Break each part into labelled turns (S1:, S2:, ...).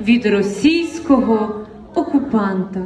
S1: від російського окупанта.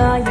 S1: 那一